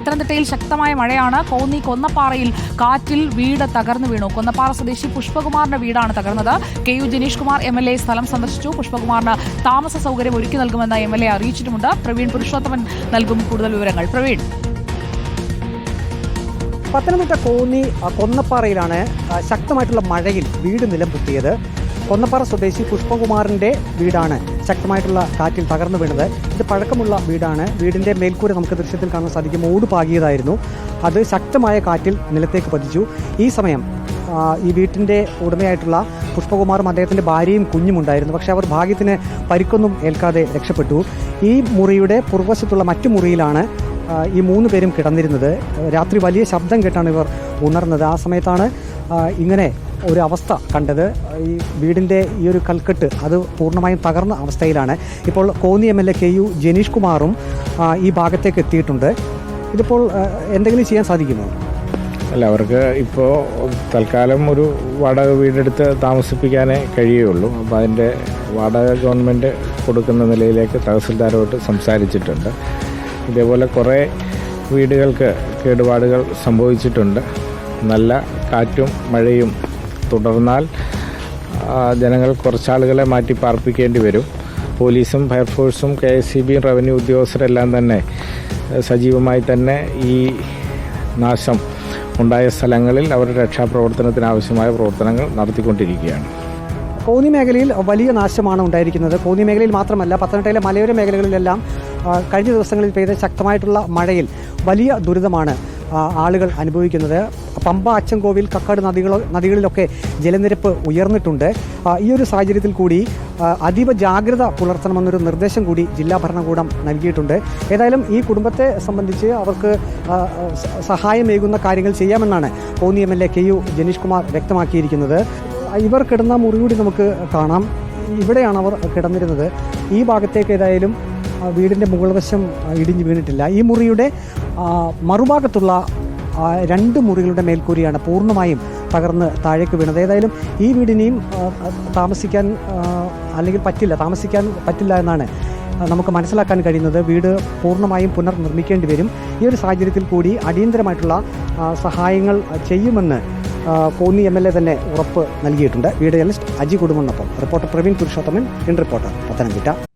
പത്തനംതിട്ടയിൽ ശക്തമായ മഴയാണ്. കോന്നി കൊന്നപ്പാറയിൽ കാറ്റിൽ വീട് തകർന്നു വീണു. കൊന്നപ്പാറ സ്വദേശി പുഷ്പകുമാറിന്റെ വീടാണ് തകർന്നത്. K U Jenish Kumar M L A സ്ഥലം സന്ദർശിച്ചു. പുഷ്പകുമാറിന് താമസ സൗകര്യം ഒരുക്കി നൽകുമെന്ന് എം എൽ എ അറിയിച്ചിട്ടുമുണ്ട്. പ്രവീൺ പുരുഷോത്തമൻ നൽകും കൂടുതൽ വിവരങ്ങൾ. പ്രവീൺ. പത്തനംതിട്ട കോന്നി കൊന്നപ്പാറയിലാണ് ശക്തമായിട്ടുള്ള മഴയിൽ വീട് നിലം പൊട്ടിയത്. കൊന്നപ്പാറ സ്വദേശി പുഷ്പകുമാറിന്റെ വീടാണ് ശക്തമായിട്ടുള്ള കാറ്റിൽ തകർന്നു വീണത്. ഇത് പഴക്കമുള്ള വീടാണ്. വീടിന്റെ മേൽക്കൂര നമുക്ക് ദൃശ്യത്തിൽ കാണാൻ സാധിക്കും. ഓട് പാകിയതായിരുന്നു. അത് ശക്തമായ കാറ്റിൽ നിലത്തേക്ക് പതിച്ചു. ഈ സമയം ഈ വീട്ടിന്റെ ഉടമയായിട്ടുള്ള പുഷ്പകുമാറും അദ്ദേഹത്തിന്റെ ഭാര്യയും കുഞ്ഞുമുണ്ടായിരുന്നു. പക്ഷേ അവർ ഭാഗ്യത്തിന് പരിക്കൊന്നും ഏൽക്കാതെ രക്ഷപ്പെട്ടു. ഈ മുറിയുടെ പുറവശത്തുള്ള മറ്റു മുറിയിലാണ് ഈ മൂന്ന് പേരും കിടന്നിരുന്നത്. രാത്രി വലിയ ശബ്ദം കേട്ടാണ് ഇവർ ഉണർന്നത്. ആ സമയത്താണ് ഇങ്ങനെ ഒരു അവസ്ഥ കണ്ടത്. ഈ വീടിന്റെ ഈ ഒരു കൽക്കെട്ട് അത് പൂർണമായും തകർന്ന അവസ്ഥയിലാണ്. ഇപ്പോൾ Konni M L A K U Janeesh കുമാറും ഈ ഭാഗത്തേക്ക് എത്തിയിട്ടുണ്ട്. ഇതിപ്പോൾ എന്തെങ്കിലും ചെയ്യാൻ സാധിക്കുമോ? അല്ല അവർക്ക് ഇപ്പോൾ തൽക്കാലം ഒരു വാടക വീടെടുത്ത് താമസിപ്പിക്കാനേ കഴിയുള്ളൂ അപ്പോൾ അതിന്റെ വാടക ഗവൺമെന്റ് കൊടുക്കുന്ന നിലയിലേക്ക് തഹസിൽദാരോട്ട് സംസാരിച്ചിട്ടുണ്ട്. ഇതേപോലെ കുറേ വീടുകൾക്ക് കേടുപാടുകൾ സംഭവിച്ചിട്ടുണ്ട്. നല്ല കാറ്റും മഴയും തുടർന്നാൽ ജനങ്ങൾ കുറച്ചാളുകളെ മാറ്റി പാർപ്പിക്കേണ്ടി വരും. പോലീസും ഫയർഫോഴ്സും കെ എസ് സി ബിയും റവന്യൂ ഉദ്യോഗസ്ഥരെല്ലാം തന്നെ സജീവമായി തന്നെ ഈ നാശം ഉണ്ടായ സ്ഥലങ്ങളിൽ അവരുടെ രക്ഷാപ്രവർത്തനത്തിന് ആവശ്യമായ പ്രവർത്തനങ്ങൾ നടത്തിക്കൊണ്ടിരിക്കുകയാണ്. കോന്നി മേഖലയിൽ വലിയ നാശമാണ് ഉണ്ടായിരിക്കുന്നത്. കോന്നി മേഖലയിൽ മാത്രമല്ല പത്തനംതിട്ടയിലെ മലയോര മേഖലകളിലെല്ലാം കഴിഞ്ഞ ദിവസങ്ങളിൽ പെയ്ത ശക്തമായിട്ടുള്ള മഴയിൽ വലിയ ദുരിതമാണ് ആളുകൾ അനുഭവിക്കുന്നത്. പമ്പ അച്ചൻകോവിൽ കക്കാട് നദികൾ നദികളിലൊക്കെ ജലനിരപ്പ് ഉയർന്നിട്ടുണ്ട്. ഈ ഒരു സാഹചര്യത്തിൽ കൂടി അതീവ ജാഗ്രത പുലർത്തണമെന്നൊരു നിർദ്ദേശം കൂടി ജില്ലാ ഭരണകൂടം നൽകിയിട്ടുണ്ട്. ഏതായാലും ഈ കുടുംബത്തെ സംബന്ധിച്ച് അവർക്ക് സഹായമേകുന്ന കാര്യങ്ങൾ ചെയ്യാമെന്നാണ് Konni M L A K U Janeesh Kumar വ്യക്തമാക്കിയിരിക്കുന്നത്. ഇവർ കിടന്ന മുറികൂടി നമുക്ക് കാണാം. ഇവിടെയാണ് അവർ കിടന്നിരുന്നത്. ഈ ഭാഗത്തേക്ക് ഏതായാലും വീടിന്റെ മുകൾ വശം ഇടിഞ്ഞു വീണിട്ടില്ല. ഈ മുറിയുടെ മറുഭാഗത്തുള്ള രണ്ട് മുറികളുടെ മേൽക്കൂരിയാണ് പൂർണമായും തകർന്ന് താഴേക്ക് വീണത്. ഏതായാലും ഈ വീടിനെയും താമസിക്കാൻ അല്ലെങ്കിൽ പറ്റില്ല താമസിക്കാൻ പറ്റില്ല എന്നാണ് നമുക്ക് മനസ്സിലാക്കാൻ കഴിയുന്നത്. വീട് പൂർണമായും പുനർനിർമ്മിക്കേണ്ടി വരും. ഈ ഒരു സാഹചര്യത്തിൽ കൂടി അടിയന്തരമായിട്ടുള്ള സഹായങ്ങൾ ചെയ്യുമെന്ന് കോന്നി എം എൽ എ തന്നെ ഉറപ്പ് നൽകിയിട്ടുണ്ട്. Video journalist Aji കുടുംബനൊപ്പം reporter Praveen Purushothaman in reporter Pathanamthitta.